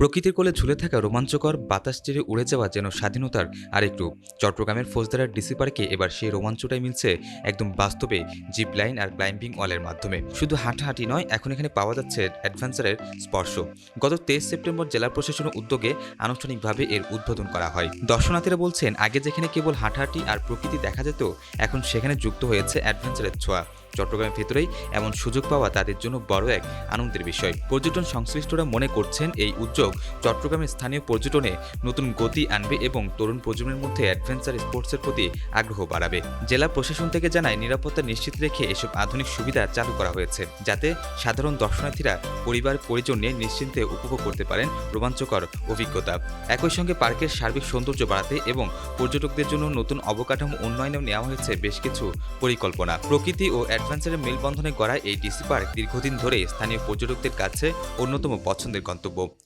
প্রকৃতির কোলে ঝুলে থাকা রোমাঞ্চকর বাতাস চিরে উড়ে যাওয়া যেন স্বাধীনতার আরেক রূপ চট্টগ্রামের ফৌজদারার ডিসি পার্কে এবার সেই রোমাঞ্চটাই মিলছে একদম বাস্তবে জিপ লাইন আর ক্লাইম্বিং ওয়ালের মাধ্যমে। শুধু হাঁটাহাঁটি নয়, এখন এখানে পাওয়া যাচ্ছে অ্যাডভেঞ্চারের স্পর্শ। গত তেইশ সেপ্টেম্বর জেলা প্রশাসনের উদ্যোগে আনুষ্ঠানিকভাবে এর উদ্বোধন করা হয়। দর্শনার্থীরা বলছেন, আগে যেখানে কেবল হাঁটাহাঁটি আর প্রকৃতি দেখা যেত, এখন সেখানে যুক্ত হয়েছে অ্যাডভেঞ্চারের ছোঁয়া। চট্টগ্রামের ভেতরেই এমন সুযোগ পাওয়া তাদের জন্য বড় এক আনন্দের বিষয়। পর্যটন সংশ্লিষ্টরা মনে করছেন এই উদ্যোগ চট্টগ্রামের স্থানীয় পর্যটনে নতুন গতি আনবে এবং তরুণ প্রজন্মের মধ্যে অ্যাডভেঞ্চার স্পোর্টসের প্রতি আগ্রহ বাড়াবে। জেলা প্রশাসন থেকে জানায়, নিরাপত্তা নিশ্চিত রেখে এসব আধুনিক সুবিধা চালু করা হয়েছে, যাতে সাধারণ দর্শনার্থীরা পরিবার, পরিজন নিয়ে নিশ্চিন্তে উপভোগ করতে পারেন রোমাঞ্চকর অভিজ্ঞতা। একই সঙ্গে পার্কের সার্বিক সৌন্দর্য বাড়াতে এবং পর্যটকদের জন্য নতুন অবকাঠামো উন্নয়নেও নেওয়া হয়েছে বেশ কিছু পরিকল্পনা। প্রকৃতি ও অ্যাডভেঞ্চারের মেলবন্ধনে গড়া এই ডিসি পার্ক দীর্ঘদিন ধরে স্থানীয় পর্যটকদের কাছে অন্যতম পছন্দের গন্তব্য।